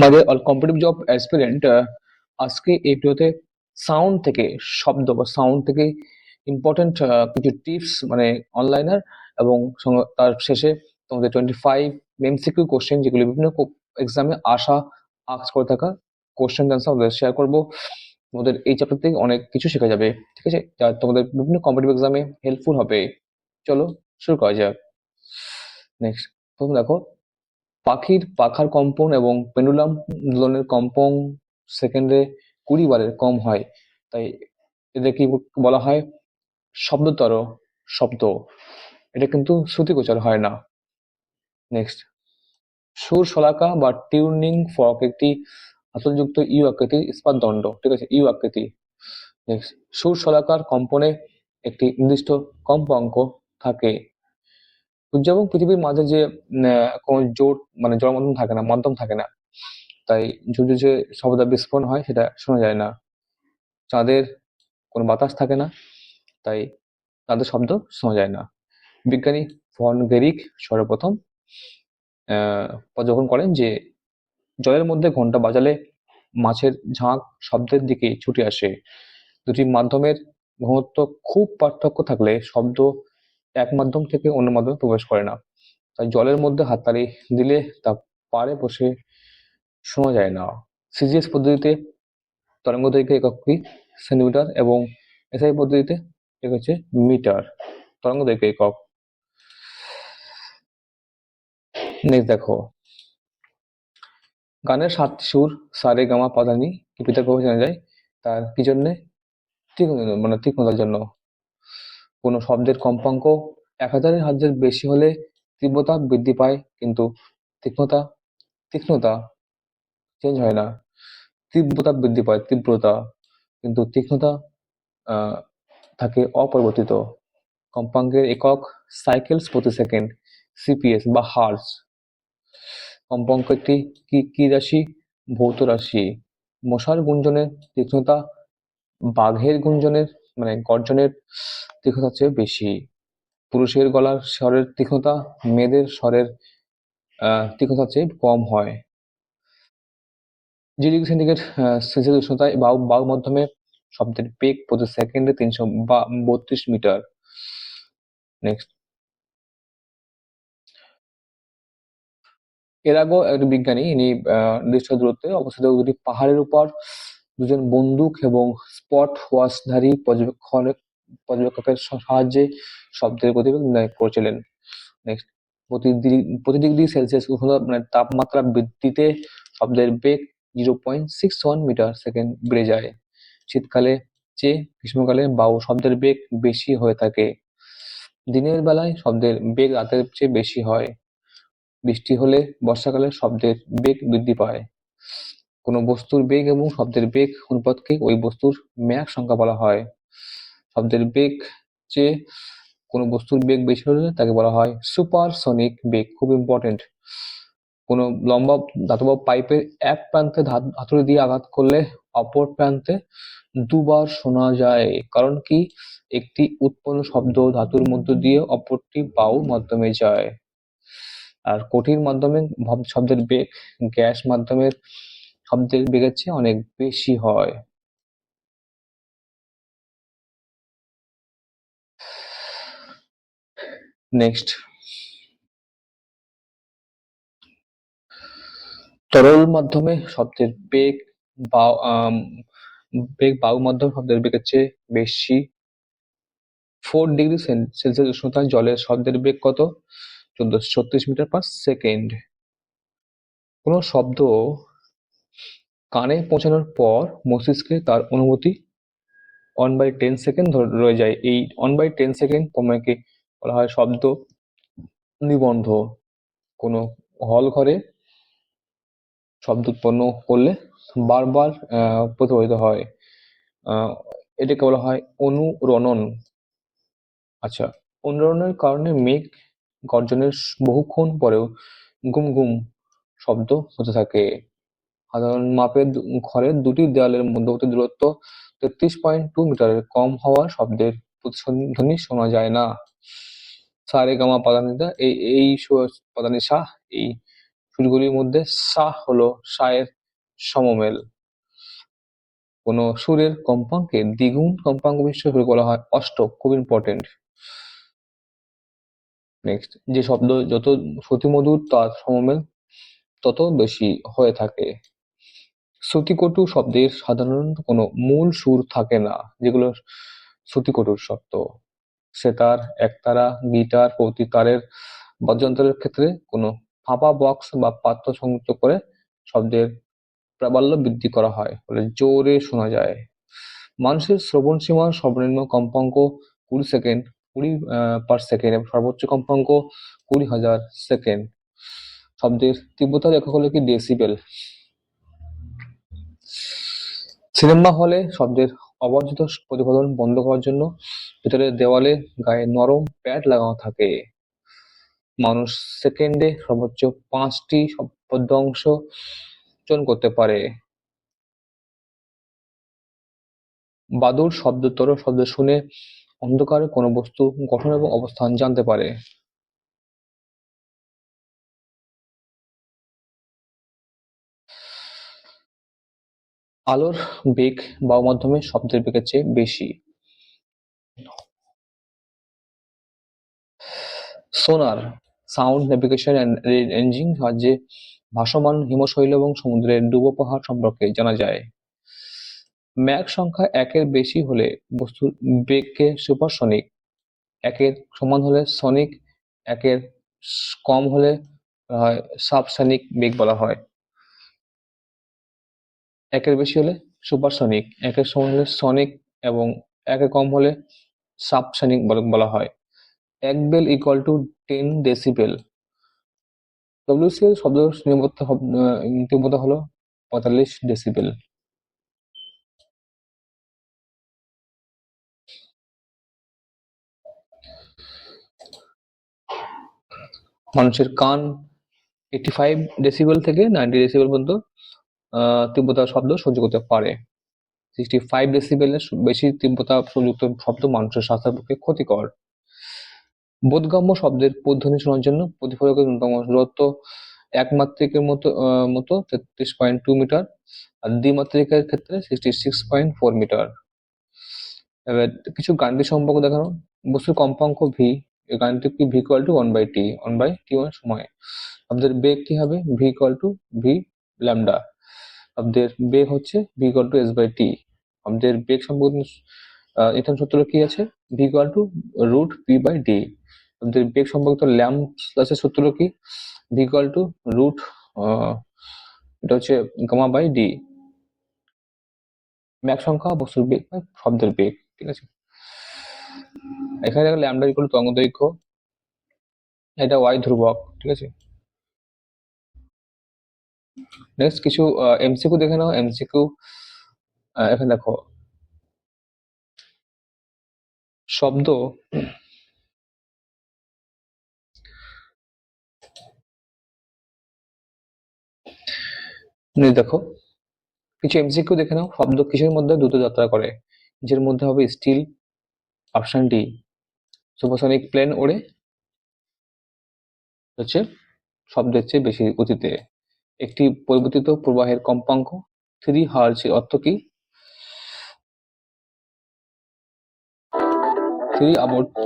আমাদের competitive job aspirant আজকে এই ভিডিওতে সাউন্ড থেকে, শব্দ বা সাউন্ড থেকে ইম্পর্টেন্ট কিছু টিপস মানে অনলাইনার এবং তার শেষে তোমাদের টোয়েন্টি ফাইভ এমসিকিউ কোশ্চেন যেগুলি বিভিন্ন এক্সামে আসা আক্স করে থাকা কোশ্চেন অ্যান্সার আমাদের শেয়ার করব। তোমাদের এই চ্যাপ্টার থেকে অনেক কিছু শেখা যাবে, ঠিক আছে? যা তোমাদের বিভিন্ন কম্পিটিভ এক্সামে হেল্পফুল হবে। চলো, শুরু করা যাক। নেক্সট প্রথম দেখো পাখির পাখার কম্পন এবং পেন্ডুলাম দোলনের কম্পন সেকেন্ডে কুড়ি বারের কম হয়। তাই এদের কি বলা হয়? শব্দতর শব্দ। এটা কিন্তু শ্রুতিগোচর হয় না। নেক্সট সুর শলাকা বা টিউনিং ফর্ক একটি আসলযুক্ত ইউ আকৃতির ইস্পাত দণ্ড ঠিক আছে, ইউ আকৃতি। নেক্সট সুর শলাকার কম্পনে একটি নির্দিষ্ট কম্পাঙ্ক থাকে। সূর্য এবং পৃথিবীর মাঝে যে কোনো জোর মানে জড় মাধ্যম থাকে না, মাধ্যম থাকে না। তাই সূর্য যে সর্বদা বিস্ফোরণ হয় সেটা শোনা যায় না। চাঁদের কোনো বাতাস থাকে না, তাই তাদের শব্দ শোনা যায় না। বিজ্ঞানী ফন গেরিক সর্বপ্রথম পর্যবেক্ষণ করেন যে, জলের মধ্যে ঘণ্টা বাজালে মাছের ঝাঁক শব্দের দিকে ছুটে আসে। দুটি মাধ্যমের ঘনত্ব খুব পার্থক্য থাকলে শব্দ এক মাধ্যম থেকে অন্য মাধ্যমে প্রবেশ করে না। তাই জলের মধ্যে হাততালি দিলে তা পাড়ে বসে শোনা যায় না। সিজিএস পদ্ধতিতে তরঙ্গ দৈর্ঘ্য একক কি? সেন্টিমিটার এবং এসআই পদ্ধতিতে একক হচ্ছে মিটার, তরঙ্গ দৈর্ঘ্য একক। নেক্সট দেখো। গানের সাতটি সুর সারে গামা পাদানি কি পৃথকভাবে জানা যায় তার কি জন্যে? তীক্ষ্ণ মানে তীক্ষ্ণতার জন্য। কোনো শব্দের কম্পাঙ্ক এক হাজারের হাজার বেশি হলে তীব্রতা বৃদ্ধি পায়, কিন্তু তীক্ষ্ণতা তীক্ষ্ণতা চেঞ্জ হয় না। তীব্রতা বৃদ্ধি পায়, তীব্রতা, কিন্তু তীক্ষ্ণতা থাকে অপরিবর্তিত। কম্পাঙ্কের একক সাইকেলস প্রতি সেকেন্ড সিপিএস বা হার্স কম্পাঙ্ক একটি কি কি রাশি? ভৌত রাশি। মশার গুঞ্জনের তীক্ষ্ণতা, বাঘের গুঞ্জনের মানে গর্জনের তীক্ষ্ণতার চেয়ে বেশি। পুরুষের গলার স্বরের তীক্ষ্ণতা, মেয়েদের স্বরের তীক্ষ্ণতার চেয়ে কম হয়। জি ডিগ্রি সেন্টিগ্রেড সেলসিয়াস উষ্ণতায় বায়ু বায়ু মাধ্যমে শব্দের বেগ প্রতি সেকেন্ডে তিনশো বত্রিশ মিটার। নেক্সট এর আগেও একটি বিজ্ঞানী, ইনি নির্দিষ্ট দূরত্বে অবস্থিত দুটি পাহাড়ের উপর দুজন বন্দুক এবং স্পট ওয়াচধারী পর্যবেক্ষকের সাহায্যে শব্দের গতিবেগ নির্ণয় করেছিলেন। নেক্সট প্রতি ডিগ্রি- সেলসিয়াস মানে তাপমাত্রা বৃদ্ধিতে শব্দের বেগ zero point six one metre second বেড়ে যায়। শীতকালে চেয়ে গ্রীষ্মকালে বায়ু শব্দের বেগ বেশি হয়ে থাকে। দিনের বেলায় শব্দের বেগ রাতের চেয়ে বেশি হয়। বৃষ্টি হলে বর্ষাকালে শব্দের বেগ বৃদ্ধি পায়। কোনো বস্তুর বেগ এবং শব্দের বেগ অনুপাতকে ওই বস্তুর ম্যাক সংখ্যা বলা হয়। শব্দের বেগ চেয়ে কোনো বস্তুর বেগ বেশি হলে তাকে বলা হয় সুপারসনিক বেগ, খুব ইম্পর্টেন্ট কোনো লম্বা ধাতব পাইপের এক প্রান্তে হাতুড়ি দিয়ে আঘাত করলে অপর প্রান্তে দুবার শোনা যায়, কারণ কি? একটি উৎপন্ন শব্দ ধাতুর মধ্য দিয়ে অপরটি বায়ু মাধ্যমে যায়। আর কঠিন মাধ্যমে শব্দের বেগ গ্যাস মাধ্যমের শব্দের বেগের চেয়ে অনেক বেশি হয়। নেক্সট তরল মাধ্যমে শব্দের বেগ বেগ বায়ু মাধ্যমে শব্দের বেগের চেয়ে বেশি ফোর ডিগ্রি সেলসিয়াস উষ্ণতায় জলের শব্দের বেগ কত? চোদ্দশো ছত্রিশ মিটার পার সেকেন্ড। কোনো শব্দ কানে পৌঁছানোর পর মস্তিষ্কে তার অনুভূতি ওয়ান বাই টেন সেকেন্ড রয়ে যায়। এই ওয়ান বাই টেন সেকেন্ড সময়কে বলা হয় শব্দ নিবন্ধ। কোনো হল ঘরে শব্দ উৎপন্ন করলে বারবার প্রতিফলিত হয়। এটাকে বলা হয় অনুরণন। আচ্ছা অনুরণনের কারণে মেঘ গর্জনের বহুক্ষণ পরেও গুম গুম শব্দ হতে থাকে। সাধারণ মাপের ঘরের দুটি দেওয়ালের মধ্যবর্তী দূরত্ব তেত্রিশ পয়েন্ট টু মিটারের কম হওয়ার শব্দের প্রতিধ্বনি শোনা যায় না। সা রে গা মা পা ধা নি ধা এই এই স- পা ধা নি সা, এই সুরগুলির মধ্যে সা হলো সায়ের সমমেল। কোনো সুরের কম্পাঙ্কে দ্বিগুণ কম্পাঙ্ক বিশিষ্ট সুর বলা হয় অষ্টক, খুব ইম্পর্টেন্ট নেক্সট যে শব্দ যত শ্রুতিমধুর তার সমমেল তত বেশি হয়ে থাকে। শ্রুতিকটু শব্দের সাধারণত কোনো মূল সুর থাকে না, যেগুলো শ্রুতিকটুর শব্দ। সেতার একতারা, গিটার প্রতি তারের বাদ্যযন্ত্রের ক্ষেত্রে কোনো ফাঁপা বক্স বা পাত্র সংযুক্ত করে শব্দের প্রাবল্য বৃদ্ধি করা হয়, ফলে জোরে শোনা যায়। মানুষের শ্রবণ সীমার সর্বনিম্ন কম্পাঙ্ক কুড়ি সেকেন্ড, কুড়ি পার সেকেন্ড এবং সর্বোচ্চ কম্পাঙ্ক কুড়ি হাজার সেকেন্ড। শব্দের তীব্রতা লেখা হলো কি ডেসিবেল সিনেমা হলে শব্দের অবাঞ্ছিত প্রতিফলন বন্ধ করার জন্য ভেতরের দেওয়ালে গায়ে নরম প্যাড লাগানো থাকে। মানুষ সেকেন্ডে সর্বোচ্চ পাঁচটি পদ্যাংশ উচ্চারণ করতে পারে। বাদুড় শব্দতর শব্দ শুনে অন্ধকারে কোনো বস্তু, গঠন এবং অবস্থান জানতে পারে। আলোর বেগ মাধ্যমে শব্দের বেগের চেয়ে বেশি। সোনার সাউন্ড নেভিগেশন ইঞ্জিন সাহায্যে ভাসমান হিমশৈল এবং সমুদ্রের ডুবো পাহাড় সম্পর্কে জানা যায়। ম্যাক সংখ্যা একের বেশি হলে বস্তুর বেগকে সুপারসনিক, একের সমান হলে সনিক একের কম হলে হয় সাবসনিক বেগ বলা হয়। একের বেশি হলে সুপারসনিক, একের সমান হলে সনিক এবং একের কম হলে সাবসনিক বলা হয়। এক bel equal to ten decibel WCL শব্দ তীব্রতা হলো পঁয়তাল্লিশ ডেসিবেল মানুষের কান এইটি ফাইভ ডেসিবেল থেকে নাইনটি ডেসিবেল পর্যন্ত তীব্রতার শব্দ সহ্য করতে পারে। সিক্সটি ফাইভ ডেসিবেলের বেশি তীব্রতা প্রযুক্ত শব্দ মানুষের স্বাস্থ্যের পক্ষে ক্ষতিকর। বোধগম্য শব্দের প্রধ্বনি শোনার জন্য প্রতিফলকের ন্যূনতম দূরত্ব একমাত্রিকের মতো মতো তেত্রিশ পয়েন্ট টু মিটার আর দ্বিমাত্রিকের ক্ষেত্রে sixty six point four metre. এবার কিছু গাণিতিক সম্পর্ক দেখানো। বস্তুর কম্পাঙ্ক ভি এই গাণিতিক কি V equal to one by T one by T one সময়। আমাদের বেগ কি হবে? V equal to V lambda আমাদের বেগ হচ্ছে V equal to S by T আমাদের বেগ সম্পর্কে এখানে সূত্র কি আছে? V equal to root P by D আমাদের বেগ সম্পর্কিত ল্যাম প্লাসের সূত্র কি? ভি ইকুয়াল টু রুট এটা হচ্ছে গামা বাই ডি ম্যাক সংখ্যা বস্তুর বেগ শব্দের বেগ ঠিক আছে? এখানে দেখো ল্যামডা ইকুয়াল তরঙ্গ দৈর্ঘ্য এটা ওয়াই ধ্রুবক, ঠিক আছে? নেক্সট কিছু এমসিকিউ দেখে নাও। এমসিকিউ এখানে দেখো। শব্দ দেখো। কিছু এমসিকিউ দেখে নাও। শব্দ কিসের মধ্যে দ্রুত যাত্রা করে। যের মধ্যে হবে steel option D supersonic plane ওড়ে। হচ্ছে শব্দের চেয়ে বেশি গতিতে। একটি পরিবর্তিত প্রবাহের কম্পাঙ্ক থ্রি হার্জ-এর অর্থ কি? থ্রি আবর্ত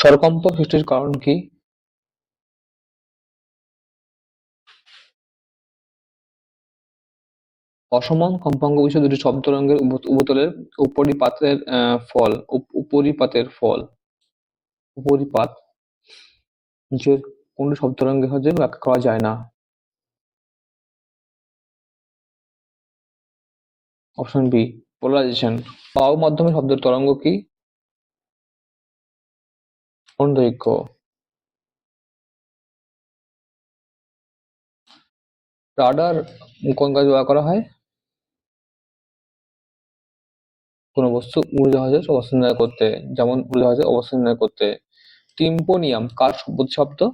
স্বরকম্প সৃষ্টির কারণ কি? অসমান কম্পাঙ্ক বিশিষ্ট দুটি শব্দ তরঙ্গের উভ- উপরিপাতের ফল উপরিপাতের ফল, উপরিপাত নিচের কোনটি শব্দ তরঙ্গের সাহায্যে ব্যাখ্যা করা যায় না। অপশন বি পোলারাইজেশন বায়ু মাধ্যমে শব্দের তরঙ্গ কি? অনুদৈর্ঘ্য রাডার কোন কাজে ব্যবহার করা হয়? কোনো বস্তু উড়োজাহাজের অবস্থান নির্ণয় করতে। যেমন উড়োজাহাজের অবস্থান নির্ণয় করতে। টিম্পোনিয়াম কার শব্দ-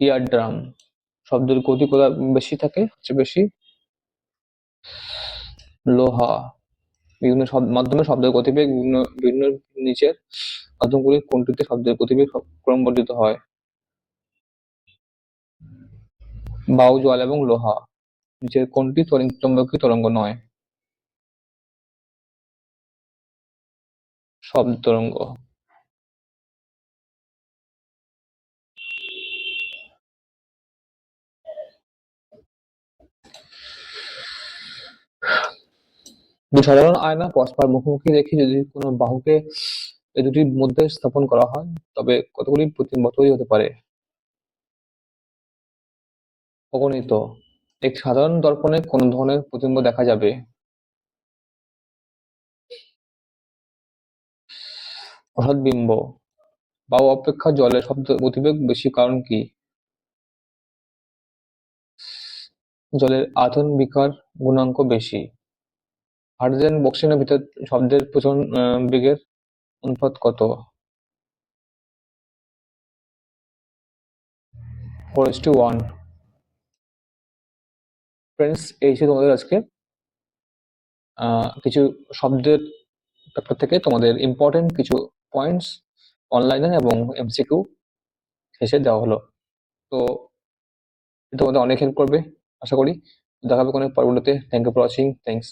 ইয়ার ড্রাম শব্দের গতি কোথায় বেশি থাকে? সবচেয়ে বেশি। লোহা বিভিন্ন মাধ্যমে শব্দের গতিবেগ বিভিন্ন বিভিন্ন নিচের মাধ্যমগুলি কোনটিতে শব্দের গতিবেগ ক্রমবর্ধিত হয়? বাউ জল এবং লোহা। নিচের কোনটি তড়িৎ চৌম্বকীয় তরঙ্গ নয়? শব্দ তরঙ্গ। সাধারণ আয়না, পরস্পর মুখোমুখি রেখে যদি কোনো বাহুকে এই দুটির মধ্যে স্থাপন করা হয়, তবে কতগুলি প্রতিম্ব তৈরি হতে পারে? অগণিত। একটি সাধারণ দর্পণে কোন ধরনের প্রতিম্ব দেখা যাবে? অসৎবিম্ব বায়ু অপেক্ষা জলের শব্দ গতিবেগ বেশি, কারণ কি? জলের আয়তন বিকার গুণাঙ্ক বেশি। হাইড্রোজেন বক্সিনের ভিতর শব্দের প্রচলন বেগের অনুপাত কত? ফোর টু ওয়ান ফ্রেন্ডস এই ছিল তোমাদের আজকে কিছু শব্দের ব্যাপার থেকে তোমাদের ইম্পর্টেন্ট কিছু পয়েন্টস অনলাইনে এবং এমসিকিউ শেষে দেওয়া হলো। তো তোমাদের অনেক হেল্প করবে, আশা করি। দেখা হবে কোনো পরবর্তীতে। Thank you for watching thanks